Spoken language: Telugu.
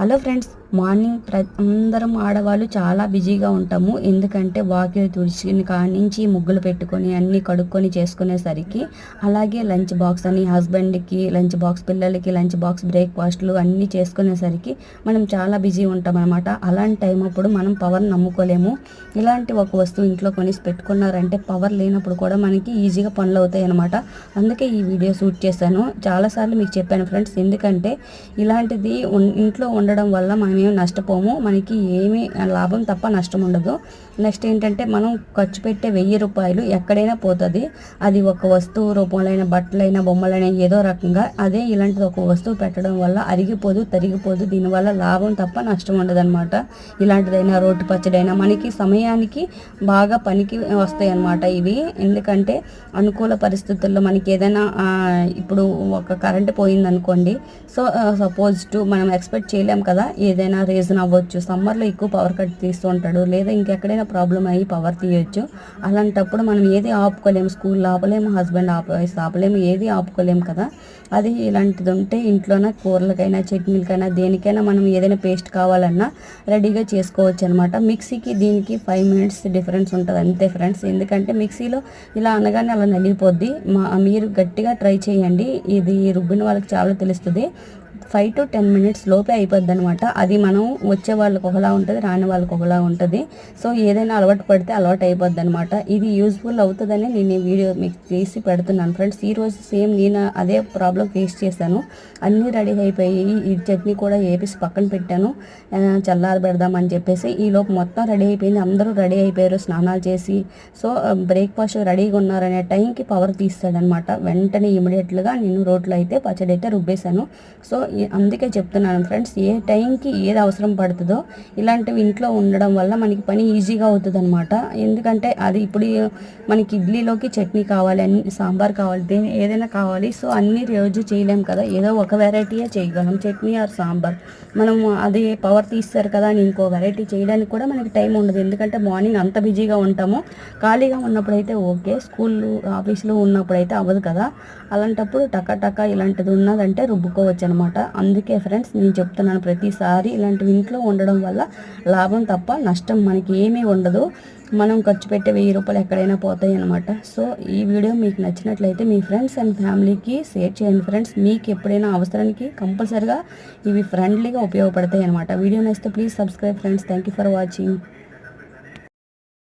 హలో ఫ్రెండ్స్ మార్నింగ్ ప్ర అందరం ఆడవాళ్ళు చాలా బిజీగా ఉంటాము. ఎందుకంటే వాకిలి తుడిచిన కానించి ముగ్గులు పెట్టుకొని అన్నీ కడుక్కొని చేసుకునేసరికి అలాగే లంచ్ బాక్స్ అని హస్బెండ్కి లంచ్ బాక్స్ పిల్లలకి లంచ్ బాక్స్ బ్రేక్ఫాస్ట్లు అన్నీ చేసుకునేసరికి మనం చాలా బిజీ ఉంటాం అనమాట అలాంటి టైం అప్పుడు మనం పవర్ నమ్ముకోలేము. ఇలాంటి ఒక వస్తువు ఇంట్లో కొనేసి పెట్టుకున్నారంటే పవర్ లేనప్పుడు కూడా మనకి ఈజీగా పనులు అవుతాయి అనమాట అందుకే ఈ వీడియో షూట్ చేశాను. చాలాసార్లు మీకు చెప్పాను ఫ్రెండ్స్ ఎందుకంటే ఇలాంటిది ఇంట్లో ఉండడం వల్ల మనం ఏమి నష్టపోము. మనకి ఏమీ లాభం తప్ప నష్టం ఉండదు. నెక్స్ట్ ఏంటంటే మనం ఖర్చు పెట్టే వెయ్యి రూపాయలు ఎక్కడైనా పోతుంది. అది ఒక వస్తువు రూపంలో అయినా బట్టలైనా బొమ్మలైనా ఏదో రకంగా అదే ఇలాంటిది ఒక వస్తువు పెట్టడం వల్ల అరిగిపోదు తరిగిపోదు. దీనివల్ల లాభం తప్ప నష్టం ఉండదు అనమాట ఇలాంటిదైనా రోడ్డు పచ్చడైనా మనకి సమయానికి బాగా పనికి వస్తాయి అన్నమాట ఇవి. ఎందుకంటే అనుకూల పరిస్థితుల్లో మనకి ఏదైనా ఇప్పుడు ఒక కరెంట్ పోయిందనుకోండి. సో సపోజ్ టు మనం ఎక్స్పెక్ట్ చెప్పాం కదా ఏదైనా రీజన్ అవ్వచ్చు. సమ్మర్లో ఎక్కువ పవర్ కట్ తీస్తూ ఉంటాడు. లేదా ఇంకెక్కడైనా ప్రాబ్లం అయ్యి పవర్ తీయొచ్చు. అలాంటప్పుడు మనం ఏది ఆపుకోలేము. స్కూల్ ఆపలేము హస్బెండ్ ఆపేసి ఆపలేము ఏది ఆపుకోలేము కదా. అది ఇలాంటిది ఉంటే ఇంట్లోనే కూరలకైనా చట్నీలకైనా దేనికైనా మనం ఏదైనా పేస్ట్ కావాలన్నా రెడీగా చేసుకోవచ్చు అనమాట మిక్సీకి దీనికి ఫైవ్ మినిట్స్ డిఫరెన్స్ ఉంటుంది. అంతే ఫ్రెండ్స్ ఎందుకంటే మిక్సీలో ఇలా అనగానే అలా నలిగిపోద్ది. మా మీరు గట్టిగా ట్రై చేయండి. ఇది రుబ్బిన వాళ్ళకి చాలా తెలుస్తుంది. ఫైవ్ టు టెన్ మినిట్స్ లోపే అయిపోద్ది అనమాట అది మనం వచ్చే వాళ్ళకి ఒకలా ఉంటుంది రాని వాళ్ళకి ఒకలా ఉంటుంది. సో ఏదైనా అలవాటు పడితే అలవాటు అయిపోద్ది అనమాట ఇది యూజ్ఫుల్ అవుతుందని నేను ఈ వీడియో మీకు తీసి పెడుతున్నాను ఫ్రెండ్స్. ఈరోజు సేమ్ నేను అదే ప్రాబ్లం ఫేస్ చేశాను. అన్నీ రెడీ అయిపోయి ఈ చట్నీ కూడా వేపేసి పక్కన పెట్టాను. ఆ, చల్లారి పెడదామని చెప్పేసి ఈ లోపు మొత్తం రెడీ అయిపోయింది. అందరూ రెడీ అయిపోయారు స్నానాలు చేసి. సో బ్రేక్ఫాస్ట్ రెడీగా ఉన్నారనే టైంకి పవర్ తీస్తాడనమాట వెంటనే ఇమీడియట్గా నేను రోట్లో అయితే పచ్చడి అయితే రుబ్బేశాను. సో అందుకే చెప్తున్నాను ఫ్రెండ్స్ ఏ టైంకి ఏది అవసరం పడుతుందో ఇలాంటివి ఇంట్లో ఉండడం వల్ల మనకి పని ఈజీగా అవుతుంది అనమాట ఎందుకంటే అది ఇప్పుడు మనకి ఇడ్లీలోకి చట్నీ కావాలి అన్ని సాంబార్ కావాలి దేని ఏదైనా కావాలి. సో అన్ని రోజు చేయలేం కదా ఏదో ఒక వెరైటీయే చేయగలం చట్నీ ఆర్ సాంబార్. మనం అది పవర్ తీస్తారు కదా అని ఇంకో వెరైటీ చేయడానికి కూడా మనకి టైం ఉండదు. ఎందుకంటే మార్నింగ్ అంత బిజీగా ఉంటాము. ఖాళీగా ఉన్నప్పుడైతే ఓకే స్కూల్లో ఆఫీస్లో ఉన్నప్పుడైతే అవ్వదు కదా. అలాంటప్పుడు టక టక ఇలాంటిది ఉన్నదంటే రుబ్బుకోవచ్చు అనమాట అందుకే ఫ్రెండ్స్ నేను చెప్తున్నాను ప్రతిసారి ఇలాంటివి ఇంట్లో ఉండడం వల్ల లాభం తప్ప నష్టం మనకి ఏమీ ఉండదు. మనం ఖర్చు పెట్టే వెయ్యి రూపాయలు ఎక్కడైనా పోతాయి అనమాట సో ఈ వీడియో మీకు నచ్చినట్లయితే మీ ఫ్రెండ్స్ అండ్ ఫ్యామిలీకి షేర్ చేయండి ఫ్రెండ్స్. మీకు ఎప్పుడైనా అవసరానికి కంపల్సరిగా ఇవి ఫ్రెండ్లీగా ఉపయోగపడతాయి అనమాట వీడియో నచ్చితే please subscribe friends. Thank you for watching.